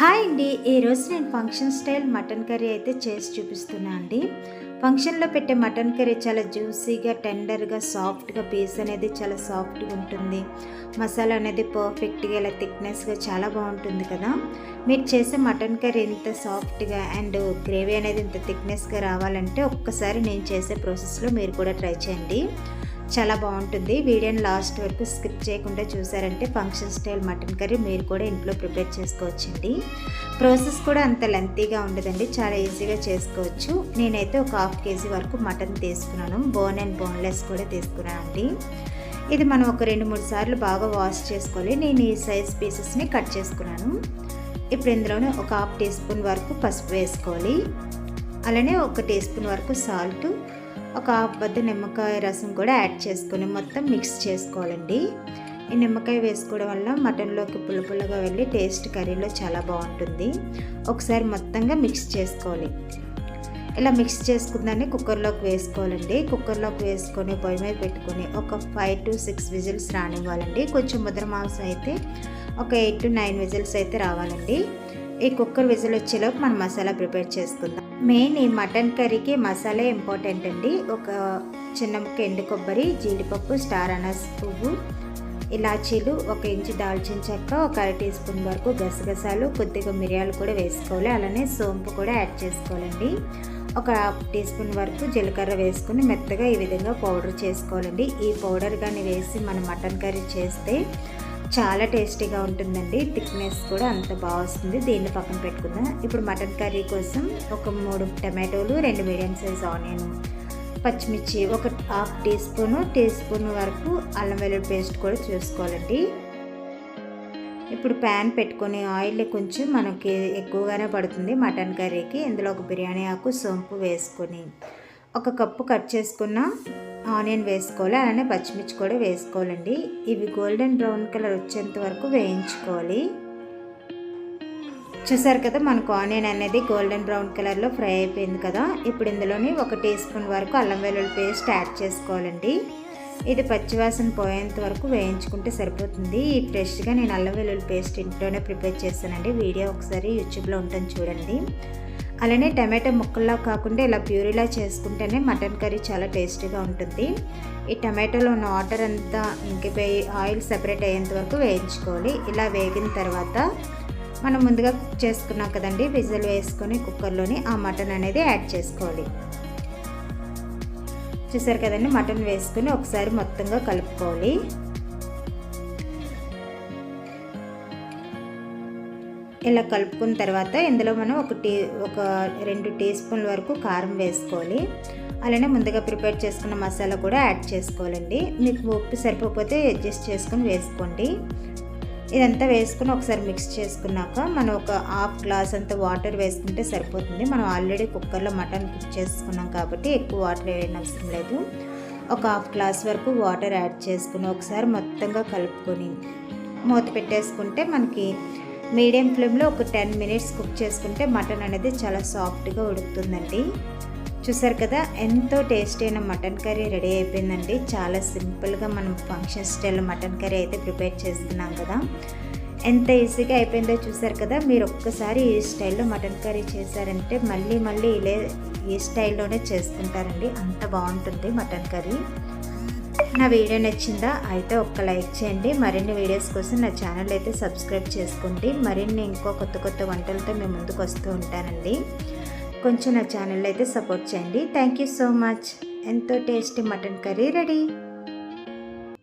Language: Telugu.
హాయ్ అండి. ఈరోజు నేను ఫంక్షన్ స్టైల్ మటన్ కర్రీ అయితే చేసి చూపిస్తున్నా అండి. ఫంక్షన్లో పెట్టే మటన్ కర్రీ చాలా జ్యూసీగా టెండర్గా సాఫ్ట్గా పీస్ అనేది చాలా సాఫ్ట్గా ఉంటుంది. మసాలా అనేది పర్ఫెక్ట్గా ఇలా థిక్నెస్గా చాలా బాగుంటుంది కదా. మీరు చేసే మటన్ కర్రీ ఇంత సాఫ్ట్గా అండ్ గ్రేవీ అనేది ఇంత థిక్నెస్గా రావాలంటే ఒక్కసారి నేను చేసే ప్రాసెస్లో మీరు కూడా ట్రై చేయండి. చాలా బాగుంటుంది. వీడియోని లాస్ట్ వరకు స్కిప్ చేయకుండా చూసారంటే ఫంక్షన్ స్టైల్ మటన్ కర్రీ మీరు కూడా ఇంట్లో ప్రిపేర్ చేసుకోవచ్చండి. ప్రాసెస్ కూడా అంత లెంతీగా ఉండదండి. చాలా ఈజీగా చేసుకోవచ్చు. నేనైతే ఒక హాఫ్ కేజీ వరకు మటన్ తీసుకున్నాను. బోన్ అండ్ బోన్లెస్ కూడా తీసుకున్నాను అండి ఇది మనం ఒక రెండు మూడు సార్లు బాగా వాష్ చేసుకోవాలి. నేను ఈ సైజ్ పీసెస్ని కట్ చేసుకున్నాను. ఇప్పుడు ఇందులోనే ఒక హాఫ్ టీ స్పూన్ వరకు పసుపు వేసుకోవాలి. అలానే ఒక టీ స్పూన్ వరకు సాల్ట్ ఒక హాఫ్ నిమ్మకాయ రసం కూడా యాడ్ చేసుకొని మొత్తం మిక్స్ చేసుకోవాలండి. ఈ నిమ్మకాయ వేసుకోవడం వల్ల మటన్లోకి పులుపులుగా వెళ్ళి టేస్ట్ కర్రీలో చాలా బాగుంటుంది. ఒకసారి మొత్తంగా మిక్స్ చేసుకోవాలి. ఇలా మిక్స్ చేసుకుందాన్ని కుక్కర్లోకి వేసుకోవాలండి. కుక్కర్లోకి వేసుకొని పొయ్యి మీద పెట్టుకొని ఒక ఫైవ్ టు సిక్స్ విజిల్స్ రానివ్వాలండి. కొంచెం ముద్ర మాంసం అయితే ఒక ఎయిట్ టు నైన్ విజిల్స్ అయితే రావాలండి. ఈ కుక్కర్ విజిల్ వచ్చేలోపు మనం మసాలా ప్రిపేర్ చేసుకుందాం. మెయిన్ ఈ మటన్ కర్రీకి మసాలా ఇంపార్టెంట్ అండి. ఒక చిన్న ముక్క ఎండు కొబ్బరి జీడిపప్పు స్టార్ అనస్ పువ్వు ఇలాచీలు ఒక ఇంచు దాల్చిన చెక్క ఒక అర టీ స్పూన్ వరకు గసగసాలు కొద్దిగా మిరియాలు కూడా వేసుకోవాలి. అలానే సోంపు కూడా యాడ్ చేసుకోవాలండి. ఒక హాఫ్ టీ స్పూన్ వరకు జీలకర్ర వేసుకుని మెత్తగా ఈ విధంగా పౌడర్ చేసుకోవాలండి. ఈ పౌడర్ కానీ వేసి మనం మటన్ కర్రీ చేస్తే చాలా టేస్టీగా ఉంటుందండి. థిక్నెస్ కూడా అంత బాగా వస్తుంది. దీన్ని పక్కన పెట్టుకుందాం. ఇప్పుడు మటన్ కర్రీ కోసం ఒక మూడు టమాటోలు రెండు మీడియం సైజ్ ఆనియన్ పచ్చిమిర్చి ఒక half teaspoon teaspoon వరకు అల్లం వెల్లుల్లి పేస్ట్ కూడా చూసుకోవాలండి. ఇప్పుడు ప్యాన్ పెట్టుకొని ఆయిల్ కొంచెం మనకి ఎక్కువగానే పడుతుంది మటన్ కర్రీకి. ఇందులో ఒక బిర్యానీ ఆకు సోంపు వేసుకొని ఒక కప్పు కట్ చేసుకున్న ఆనియన్ వేసుకోవాలి అలానే పచ్చిమిర్చి కూడా వేసుకోవాలండి. ఇవి గోల్డెన్ బ్రౌన్ కలర్ వచ్చేంత వరకు వేయించుకోవాలి. చూసారు కదా మనకు ఆనియన్ అనేది గోల్డెన్ బ్రౌన్ కలర్లో ఫ్రై అయిపోయింది కదా. ఇప్పుడు ఇందులోని ఒక టీ స్పూన్ వరకు అల్లం వెల్లుల్లి పేస్ట్ యాడ్ చేసుకోవాలండి. ఇది పచ్చివాసన పోయేంత వరకు వేయించుకుంటే సరిపోతుంది. ఈ ఫ్రెష్గా నేను అల్లం వెల్లుల్లి పేస్ట్ ఇంట్లోనే ప్రిపేర్ చేస్తానండి వీడియో ఒకసారి యూట్యూబ్లో ఉంటుంది చూడండి. అలానే టమాటో ముక్కల్లా కాకుండా ఇలా ప్యూరీలా చేసుకుంటేనే మటన్ కర్రీ చాలా టేస్టీగా ఉంటుంది. ఈ టమాటోలో ఉన్న వాటర్ అంతా ఇంకిపోయి ఆయిల్ సెపరేట్ అయ్యేంత వరకు వేయించుకోవాలి. ఇలా వేగిన తర్వాత మనం ముందుగా చేసుకున్నాం కదండి విజిల్ వేసుకొని కుక్కర్లోని ఆ మటన్ అనేది యాడ్ చేసుకోవాలి. చూసారు కదండి మటన్ వేసుకుని ఒకసారి మొత్తంగా కలుపుకోవాలి. ఇలా కలుపుకున్న తర్వాత ఇందులో మనం ఒక టీ ఒక రెండు టీ స్పూన్ల వరకు కారం వేసుకోవాలి. అలానే ముందుగా ప్రిపేర్ చేసుకున్న మసాలా కూడా యాడ్ చేసుకోవాలండి. మీకు ఉప్పు సరిపోతే అడ్జస్ట్ చేసుకొని వేసుకోండి. ఇదంతా వేసుకుని ఒకసారి మిక్స్ చేసుకున్నాక మనం ఒక హాఫ్ గ్లాస్ అంత వాటర్ వేసుకుంటే సరిపోతుంది. మనం ఆల్రెడీ కుక్కర్లో మటన్ కుక్ చేసుకున్నాం కాబట్టి ఎక్కువ వాటర్ వేయడం అవసరం లేదు. ఒక హాఫ్ గ్లాస్ వరకు వాటర్ యాడ్ చేసుకుని ఒకసారి మొత్తంగా కలుపుకొని మూత పెట్టేసుకుంటే మనకి మీడియం ఫ్లేమ్లో ఒక టెన్ మినిట్స్ కుక్ చేసుకుంటే మటన్ అనేది చాలా సాఫ్ట్గా ఉడుకుతుందండి. చూసారు కదా ఎంతో టేస్టీ అయిన మటన్ కర్రీ రెడీ అయిపోయిందండి. చాలా సింపుల్గా మనం ఫంక్షన్ స్టైల్ మటన్ కర్రీ అయితే ప్రిపేర్ చేస్తున్నాం కదా. ఎంత ఈజీగా అయిపోయిందో చూసారు కదా మీరు ఒక్కసారి ఈ స్టైల్లో మటన్ కర్రీ చేశారంటే మళ్ళీ మళ్ళీ ఇలా ఈ స్టైల్లోనే చేసుకుంటారండి. అంత బాగుంటుంది మటన్ కర్రీ. నా వీడియో నచ్చిందా అయితే ఒక్క లైక్ చేయండి. మరిన్ని వీడియోస్ కోసం నా ఛానల్ అయితే సబ్స్క్రైబ్ చేసుకోండి. మరిన్ని ఇంకో కొత్త కొత్త వంటలతో మేము ముందుకు వస్తూ ఉంటానండి. కొంచెం నా ఛానల్ అయితే సపోర్ట్ చేయండి. Thank you so much. ఎంతో టేస్టీ మటన్ కర్రీ రెడీ.